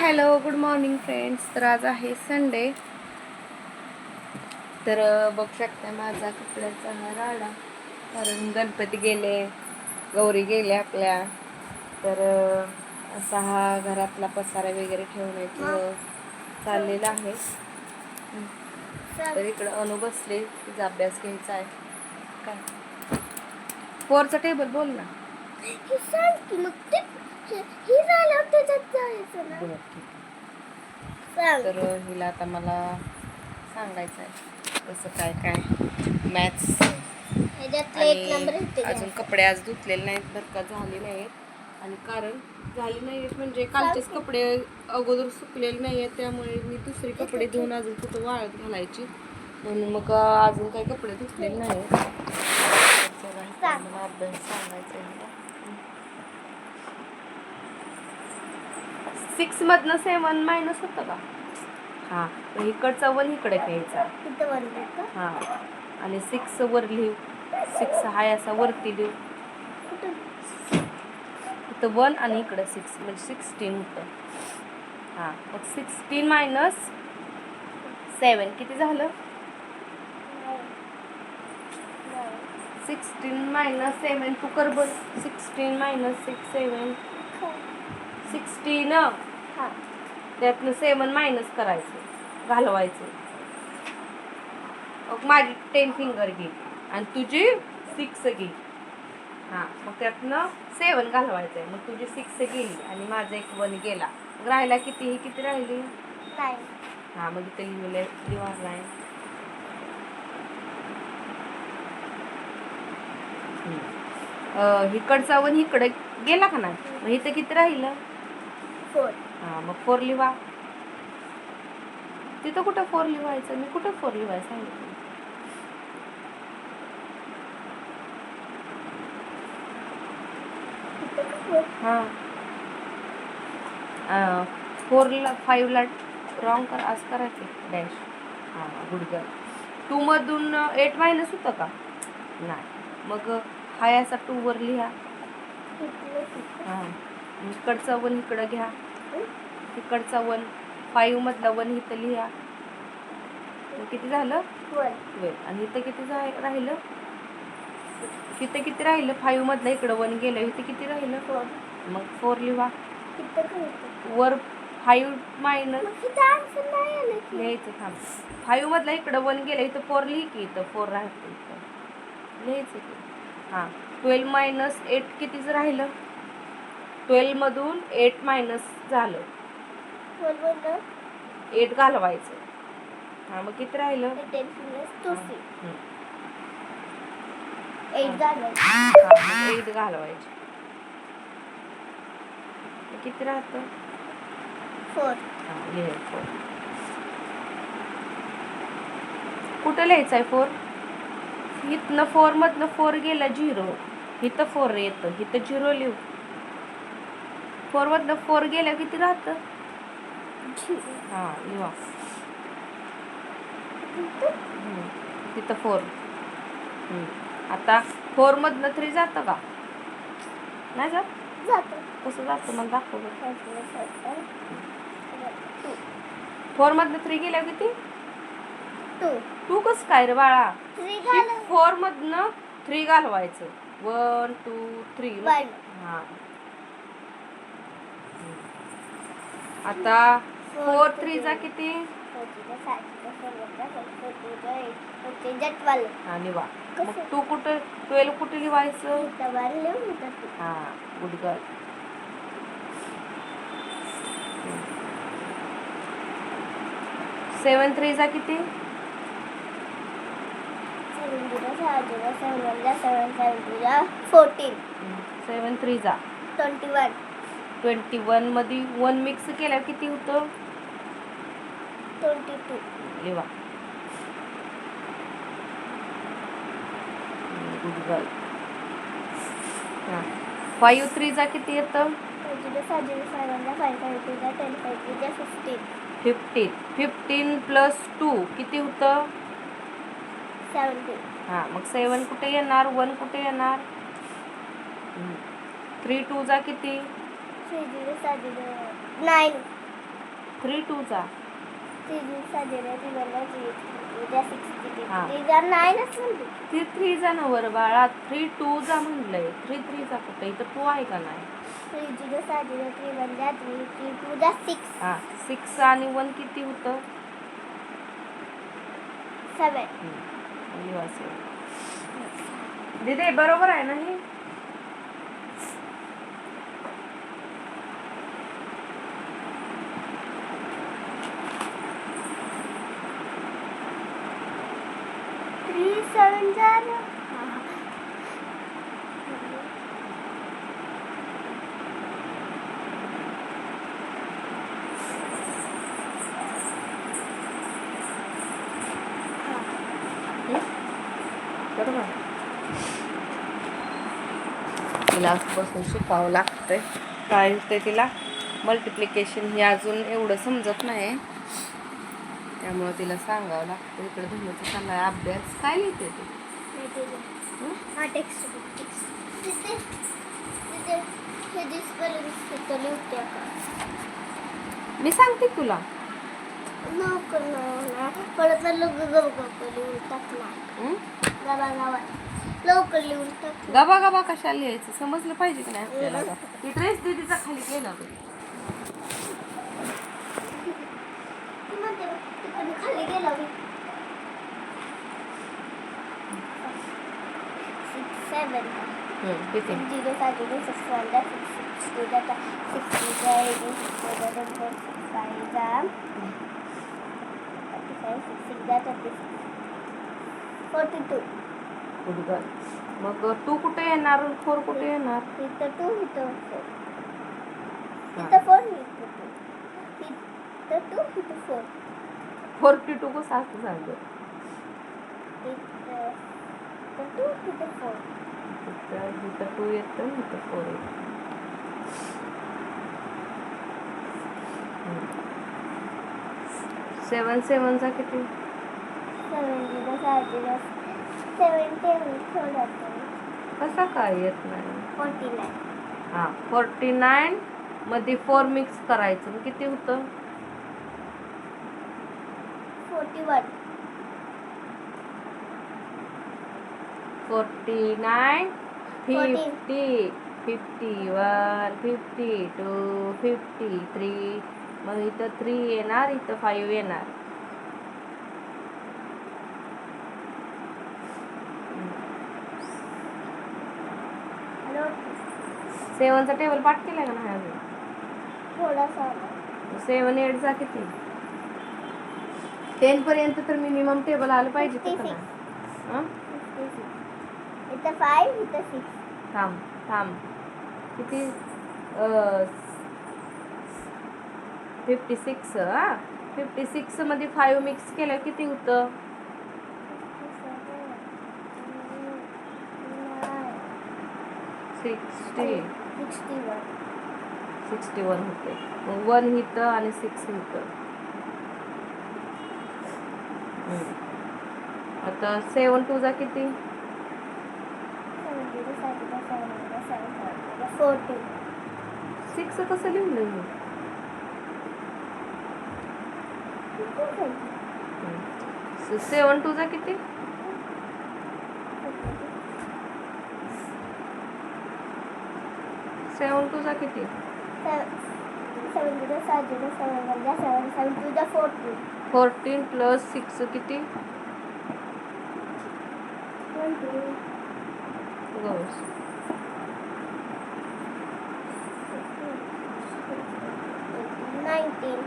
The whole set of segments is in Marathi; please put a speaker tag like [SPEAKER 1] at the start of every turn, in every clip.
[SPEAKER 1] Hello good morning friends. तर आज आहे संडे. तर बघू शकता माझा कपड्याचा हा राडा. कारण गणपती गेले गौरी गेले आपल्या. तर असा हा घरातला पसारा वगैरे ठेवण्याचं चाललेलं आहे. तर इकडं अनु बसले तिचा अभ्यास घ्यायचा आहे. काय? फोरचा टेबल बोल ना.
[SPEAKER 2] हे झालं त्याच्यात जायचं ना?
[SPEAKER 1] बरं, ठीक आहे.
[SPEAKER 2] सांग.
[SPEAKER 1] तर हिला आता मला सांगायचं आहे कसं काय काय मॅथ्स.
[SPEAKER 2] ह्याच्यातले एक नंबर
[SPEAKER 1] आणि
[SPEAKER 2] येते
[SPEAKER 1] अजून कपडे आज धुतलेले नाहीत बरं का झाले नाहीत. आणि कारण झाले नाहीत म्हणजे कालचेच कपडे अगोदर सुकलेले नाही आहेत त्यामुळे मी दुसरे कपडे धुवून अजून कुठं वाळत घालायची. म्हणून मग अजून काही कपडे धुतलेले नाहीत तर. मला अभ्यास सांगायचा आहे हिला. सिक्स मधनं सेवन मायनस होतं का? हा इकडचा वन इकडे घ्यायचा. हा आणि सिक्स वर लिहू. सिक्स हाय असा वरती लिहू.
[SPEAKER 2] कुठं
[SPEAKER 1] इथं वन आणि इकडं सिक्स म्हणजे सिक्स्टीन होतं. हां मग सिक्स्टीन मायनस सेवन किती झालं? सिक्स्टीन मायनस सेवन तू कर बघ sixteen minus six seven sixteen
[SPEAKER 2] हा.
[SPEAKER 1] त्यातनं सेवन मायनस करायचं घालवायचं. मग माझी टेन फिंगर घे आणि तुझी सिक्स घे. हां मग त्यातनं सेवन घालवायचं आहे मग तुझी सिक्स गेली आणि माझा एक वन गेला. मग राहिला किती? ही किती राहिली? हां मग इथे लिहिलं लिहा आहे? इकडचा वन इकडे गेला का नाही? मग इथं किती राहिलं?
[SPEAKER 2] फोर.
[SPEAKER 1] हां मग फोर लिहा तिथं कुठं फोर लिहायचं मी कुठं फोर लिहायचं सांगितलं? हां. फोरला फाईव्हला रॉंग कर असं करायचं. डॅश हां गुड गर्ल टूमधून एट मायनस होतं का? नाही. मग हाय असा टूवर लिहा. हां. इकडचा वन इकडं घ्या. इकडचा वन. फाईव्हमधला वन इथं लिहा. किती झालं? ट्वेल्व आणि इथं किती राहिलं? इथं किती राहिलं? फाईव्ह मधलं इकडं वन गेलं. इथं किती राहिलं? मग फोर लिहा. वर फाईव्ह मायनस लिहायचं थांब. फाईव्ह मधलं इकडं वन गेलं. इथं फोर लिही की इथं फोर राहतं इथं. लिहायचं की. हां. ट्वेल्व मायनस एट कितीच राहिलं? ट्वेल्वमधून एट मायनस झालं.
[SPEAKER 2] फोर
[SPEAKER 1] एट घालवायचं. हां मग किती राहिलं.
[SPEAKER 2] एट
[SPEAKER 1] घालवायचे. किती राहतं?
[SPEAKER 2] फोर.
[SPEAKER 1] कुठं लिहायचं आहे फोर? इथनं फोरमधनं फोर गेला झिरो. इथं फोर येतं. इथं झिरो लिहू. फोरमधनं फोर गेल्या किती राहतं? हां लिहा. तिथं फोर. आता फोरमधनं थ्री जातं का? नाही जात?
[SPEAKER 2] जातं.
[SPEAKER 1] कसं जातं? मला दाखव फोरमधनं थ्री गेल्या किती?
[SPEAKER 2] टू
[SPEAKER 1] कसं काय रे बाळा? फोर मधनं थ्री घालवायचं. वन टू थ्री हा. आता फोर थ्री जा किती? हा लिवा मग? टू कुठं ट्वेल्व कुठे लिवायचं? हा गुड गर्ल सेवन थ्री जा किती?
[SPEAKER 2] सेवन झिरो सहा झिरो सेवन वन जा सेवन सेवन टू जा फोर्टीन
[SPEAKER 1] सेवन थ्री जा
[SPEAKER 2] ट्वेंटी वन.
[SPEAKER 1] ट्वेंटी वनमध्ये वन मिक्स केल्यावर किती होतं?
[SPEAKER 2] Twenty two.
[SPEAKER 1] लिवा गुड गर्ल हां. फाईव्ह थ्रीचा किती येतं?
[SPEAKER 2] फिफ्टीन
[SPEAKER 1] फिफ्टीन प्लस टू किती होतं? हां मग सेवन कुठे येणार? वन कुठे येणार? थ्री टूचा किती?
[SPEAKER 2] थ्री झिरो सहा झिरो नाईन
[SPEAKER 1] थ्री टूचा
[SPEAKER 2] थ्री दिवसाचे थ्री बनवायची उद्या सिक्स्टी
[SPEAKER 1] हा.
[SPEAKER 2] नाईनच म्हणते
[SPEAKER 1] थ्री थ्रीचा नवर बाळा. थ्री टूचा म्हणलंय. थ्री थ्रीचा कुठं इथं टू आहे का नाही?
[SPEAKER 2] थ्री झिरो सहा zero three one three three two six
[SPEAKER 1] हा. सिक्स आणि वन किती होतं?
[SPEAKER 2] सेवन
[SPEAKER 1] सेवन. दिदे बरोबर आहे ना हे
[SPEAKER 2] थ्री सेवन
[SPEAKER 1] तिला बसून शिकावं लागतंय. काय होतंय तिला? मल्टिप्लिकेशन हे अजून एवढं समजत नाही. त्यामुळं तिला सांगावं लागतं इकडे धनुचा चाललाय अभ्यास. काय लिहिते तू? मी सांगते तुला.
[SPEAKER 2] परत लवकर लिहून
[SPEAKER 1] गबा गबा कशाला लिहायचं? समजलं पाहिजे की नाही आपल्याला? ही. ड्रेस दीदीचा खाली गेला बघ.
[SPEAKER 2] ती म्हणते बघ, तिकडे खाली गेला मी
[SPEAKER 1] हं,
[SPEAKER 2] टू
[SPEAKER 1] मग तू कुठे येणार फोर कुठे येणार
[SPEAKER 2] इथं टू इथं फोर
[SPEAKER 1] हा.
[SPEAKER 2] इथं फोर इथं टू इथं टू इथं फोर
[SPEAKER 1] फोर्टी टू कसं असं सांग
[SPEAKER 2] इथं इथं टू इथं फोर
[SPEAKER 1] इथं इथं टू येतं इथं फोर येतं सेवन सेवनचा किती
[SPEAKER 2] सेवन
[SPEAKER 1] कसा काय येत नाही
[SPEAKER 2] फोर्टी नाईन
[SPEAKER 1] हां फोर्टी नाईन मध्ये फोर मिक्स करायचं किती होतं
[SPEAKER 2] forty one
[SPEAKER 1] forty nine. Fifty fifty one fifty two fifty three मग इथं थ्री येणार इथं फाईव्ह येणार. सेवनचा टेबल पाठ केलाय का नाही अजून?
[SPEAKER 2] थोडासा.
[SPEAKER 1] सेवन एटचा किती? टेन पर्यंत तर मिनिमम टेबल आलं पाहिजे
[SPEAKER 2] इथं फाईव्ह इथं सिक्स
[SPEAKER 1] थांब थांब. किती? फिफ्टी सिक्स हा? फिफ्टी सिक्समध्ये फाईव्ह मिक्स केलं किती होतं? Sixty
[SPEAKER 2] sixty one
[SPEAKER 1] sixty one होते वन इथं आणि सिक्स हम्म. आता सेवन टूचा किती
[SPEAKER 2] seven zero seven seven seven forty
[SPEAKER 1] six कसं लिहिलं मी सेवन टूचा किती? सेवन टूचा किती?
[SPEAKER 2] टू
[SPEAKER 1] फोर्टीन प्लस सिक्स किती?
[SPEAKER 2] टू
[SPEAKER 1] गौस
[SPEAKER 2] नाईन्टीन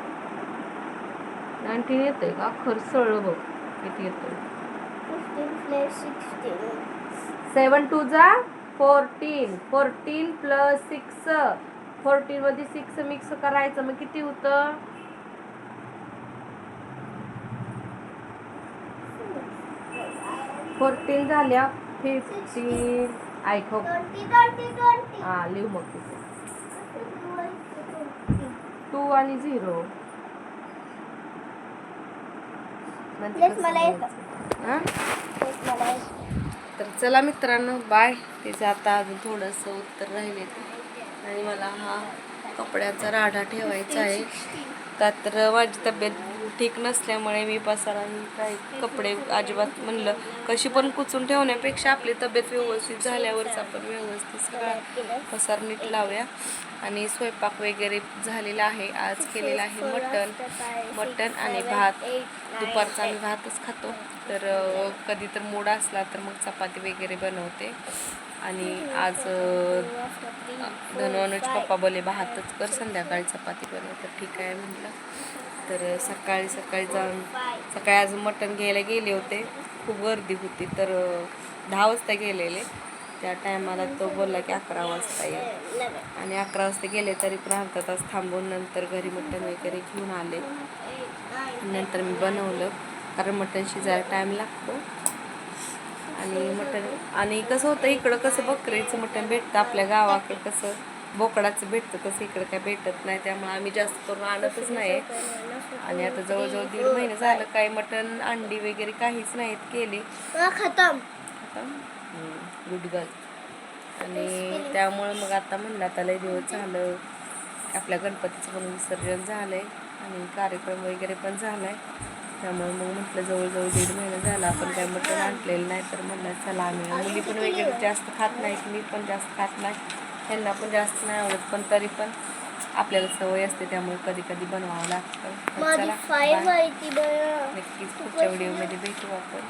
[SPEAKER 1] नाईन्टीन येतंय का? खरसळ बघ किती येतंय.
[SPEAKER 2] Fifteen plus sixteen
[SPEAKER 1] seven two जा? Fourteen fourteen plus six fourteen मध्ये सिक्स मिक्स करायचं. मग किती होतं? फोर्टीन झाल्या. फिफ्टीन
[SPEAKER 2] ट्वेंटी ट्वेंटी
[SPEAKER 1] हा लिहू मग तिथे. टू आणि झिरो. तर चला मित्रांनो बाय तिचं आता अजून थोडंसं उत्तर राहिले आणि मला हा कपड्याचा राडा ठेवायचा आहे. का तर माझी तब्येत ठीक नसल्यामुळे मी पसारा काही कपडे अजिबात म्हणलं. कशी पण कुचून ठेवण्यापेक्षा आपली तब्येत व्यवस्थित झाल्यावरच आपण व्यवस्थित सगळा पसार नीट लावूया. आणि स्वयंपाक वगैरे झालेला आहे. आज केलेला आहे मटण. मटण आणि भात. दुपारचा आम्ही भातच खातो. तर कधी तर मूड असला तर मग चपाती वगैरे बनवते. आणि आज अं, पप्पा बोले भातच कर संध्याकाळी चपाती बनव. तर ठीक आहे म्हटलं तर सकाळी सकाळी जाऊन सकाळी आज मटण घ्यायला गेले होते. खूप गर्दी होती तर दहा वाजता गेलेले. त्या टायमाला तो बोलला की अकरा वाजता येईल आणि अकरा वाजता गेले तरी पण अर्धा तास थांबून नंतर घरी मटण वगैरे घेऊन आले. नंतर मी बनवलं कारण मटण शिजायला टाईम लागतो. आणि मटण आणि कसं होतं इकडं कसं बकरीचं मटण भेटतं आपल्या गावाकडं कसं? बोकडाचं भेटतं तसं इकडं काय भेटत नाही. त्यामुळे आम्ही जास्त करून आणतच नाही. आणि आता जवळजवळ दीड महिने झालं काही मटण अंडी वगैरे काहीच नाहीत केली.
[SPEAKER 2] खतम.
[SPEAKER 1] Good girl. आणि त्यामुळे मग आता म्हणलं आता लय दिवस झालं आपल्या गणपतीचं पण विसर्जन झालंय आणि कार्यक्रम वगैरे पण झालाय. त्यामुळे मग म्हटलं जवळजवळ दीड महिना झाला आपण काय मटण आणलेलं नाही. तर म्हणलं चला आम्ही. मुली पण वगैरे जास्त खात नाहीत मी पण जास्त खात नाही. त्यांना पण जास्त नाही आवडत पण तरी पण आपल्याला सवय असते त्यामुळे कधी कधी बनवावं लागतं. नक्कीच पुढच्या व्हिडिओमध्ये भेटू आपण.